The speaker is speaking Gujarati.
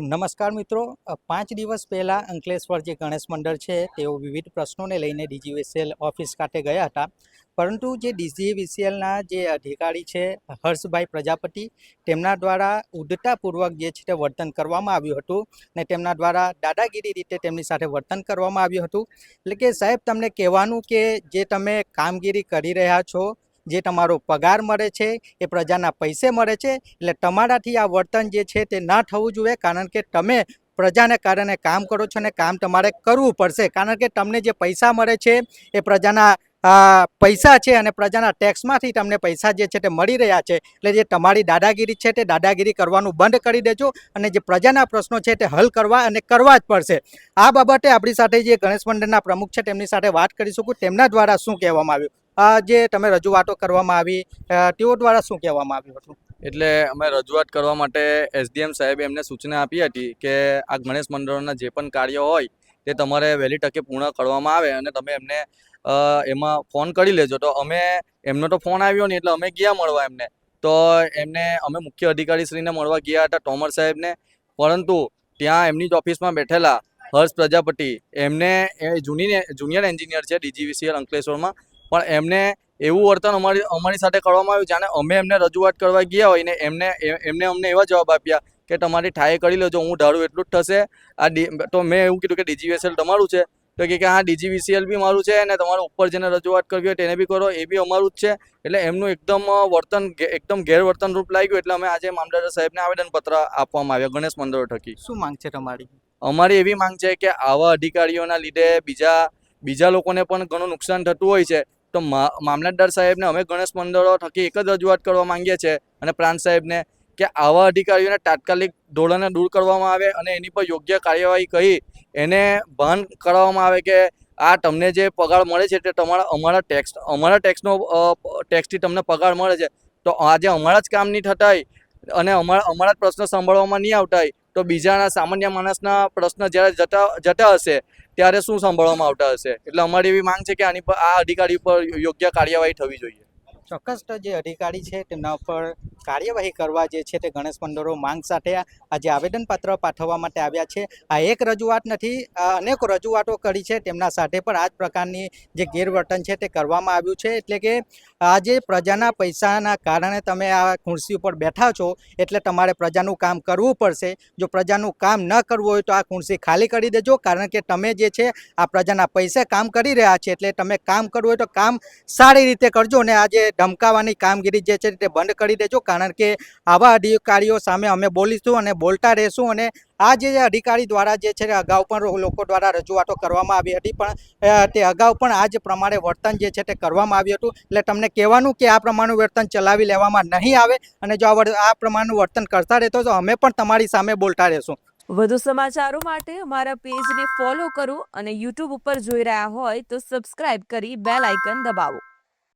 નમસ્કાર મિત્રો. પાંચ દિવસ પહેલાં અંકલેશ્વર જે ગણેશ મંડળ છે, તેઓ વિવિધ પ્રશ્નોને લઈને ડીજીવીસીએલ ઓફિસ ખાતે ગયા હતા. પરંતુ જે ડીજીવીસીએલના જે અધિકારી છે, હર્ષભાઈ પ્રજાપતિ, તેમના દ્વારા ઉદ્ધતાપૂર્વક જે છે તે વર્તન કરવામાં આવ્યું હતું ને તેમના દ્વારા દાદાગીરી રીતે તેમની સાથે વર્તન કરવામાં આવ્યું હતું. એટલે કે સાહેબ, તમને કહેવાનું કે જે તમે કામગીરી કરી રહ્યા છો જે તમારો પગાર મળે છે, એ પ્રજાના પૈસે મળે છે, એટલે તમારાથી આ વર્તન જે છે તે ના થવું જોઈએ, કારણ કે તમે પ્રજાને કારણે કામ કરો છો અને કામ તમારે કરવું પડશે. કારણ કે તમને જે પૈસા મળે છે, એ પ્રજાના પૈસા છે અને પ્રજાના ટેક્સમાંથી તમને પૈસા જે છે તે મળી રહ્યા છે. એટલે જે તમારી દાદાગીરી છે તે દાદાગીરી કરવાનું બંધ કરી દેજો અને જે પ્રજાના પ્રશ્નો છે તે હલ કરવા અને કરવા જ પડશે. આ બાબતે આપણી સાથે જે ગણેશ મંડળના પ્રમુખ છે તેમની સાથે વાત કરીશું કે તેમના દ્વારા શું કહેવામાં આવ્યું? જે તમે રજૂઆતો કરવામાં આવી તેઓ દ્વારા શું કહેવામાં આવ્યું હતું? એટલે અમે રજૂઆત કરવા માટે એસડીએમ સાહેબે એમને સૂચના આપી હતી કે આ ગણેશ મંડળોના જે પણ કાર્યો હોય, તે તમારે વહેલી તકે પૂર્ણ કરવામાં આવે અને તમે એમને એમાં ફોન કરી લેજો. તો અમે, એમનો તો ફોન આવ્યો નહીં, એટલે અમે ગયા મળવા એમને. તો એમને, અમે મુખ્ય અધિકારીશ્રીને મળવા ગયા હતા, તોમર સાહેબને. પરંતુ ત્યાં એમની જ ઓફિસમાં બેઠેલા હર્ષ પ્રજાપતિ, એમને એ જુનિયર જુનિયર એન્જિનિયર છે, ડીજીવીસીએલ અંકલેશ્વરમાં. પણ એમને એવું વર્તન અમારી અમારી સાથે કરવામાં આવ્યું જાણે અમે એમને રજૂઆત કરવા ગયા હોય ને એમને એમને અમને એવા જવાબ આપ્યા કે તમારી ઠાએ કરી લેજો હું ધારું એટલું જ થશે. આ તો મેં એવું કીધું કે ડીજીવીએસએલ તમારું છે. તો કે હા ડીજીવીસીએલ બી મારું છે અને તમારે ઉપર જેને રજૂઆત કરવી હોય તેને બી કરો એ બી અમારું જ છે. એટલે એમનું એકદમ વર્તન એકદમ ગેરવર્તન રૂપ લાગ્યું એટલે અમે આજે મામલતદાર સાહેબને આવેદનપત્ર આપવામાં આવ્યા ગણેશ મંદિરો થકી. શું માંગ છે તમારી? અમારી એવી માંગ છે કે આવા અધિકારીઓના લીધે બીજા બીજા લોકોને પણ ઘણું નુકસાન થતું હોય છે. તો મામલતદાર સાહેબને અમે ગણેશ મંડળો થકી એક જ રજૂઆત કરવા માંગીએ છીએ અને પ્રાંત સાહેબને કે આવા અધિકારીઓને તાત્કાલિક ધોરણે દૂર કરવામાં આવે અને એની પર યોગ્ય કાર્યવાહી કરી, એને ભાન કરાવવામાં આવે કે આ તમને જે પગાર મળે છે તે તમારા, અમારા ટેક્સ, અમારા ટેક્સનો ટેક્સથી તમને પગાર મળે છે. તો આજે અમારા જ કામ નહીં થતા અને અમારા અમારા જ પ્રશ્ન સાંભળવામાં નહીં આવતા તો બીજાના સામાન્ય માણસના પ્રશ્ન જ્યારે જતા જતા હશે ત્યારે શું સાંભળવામાં આવતા હશે? એટલે અમારી એવી માંગ છે કે આની પર આ અધિકારી પર યોગ્ય કાર્યવાહી થવી જોઈએ. ચોક્કસ જે અધિકારી છે તેમના ઉપર કાર્યવાહી કરવા જે છે તે ગણેશ મંડળો માંગ સાથે આજે આવેદનપત્ર પાઠવવા માટે આવ્યા છે. આ એક રજૂઆત નથી અનેક રજૂઆતો કરી છે તેમના સાથે પણ આ જ પ્રકારની જે ગેરવર્તન છે તે કરવામાં આવ્યું છે. એટલે કે આજે પ્રજાના પૈસાના કારણે તમે આ ખુરશી ઉપર બેઠા છો એટલે તમારે પ્રજાનું કામ કરવું પડશે. જો પ્રજાનું કામ ન કરવું હોય તો આ ખુરશી ખાલી કરી દેજો, કારણ કે તમે જે છે આ પ્રજાના પૈસે કામ કરી રહ્યા છે. એટલે તમે કામ કરવું હોય તો કામ સારી રીતે કરજો ને આજે ધમકાવવાની કામગીરી જે છે તે બંધ કરી દેજો. કારણ કે આવા અધિકારીઓ સામે અમે બોલીશું અને બોલતા રહેશું અને આ જે અધિકારી દ્વારા જે છે અગાઉ પણ લોકો દ્વારા રજૂઆતો કરવામાં આવી હતી. પણ તે અગાઉ પણ આ જ પ્રમાણે વર્તન જે છે તે કરવામાં આવ્યું હતું. એટલે તમને કહેવાનું કે આ પ્રમાણનું વર્તન ચલાવી લેવામાં નહીં આવે અને જો આ આ પ્રમાણનું વર્તન કરતા રહેતો તો અમે પણ તમારી સામે બોલતા રહેશું. વધુ સમાચારો માટે અમારા પેજને ફોલો કરો અને યુટ્યુબ ઉપર જોઈ રહ્યા હોય તો સબસ્ક્રાઇબ કરી બેલ આઇકન દબાવો.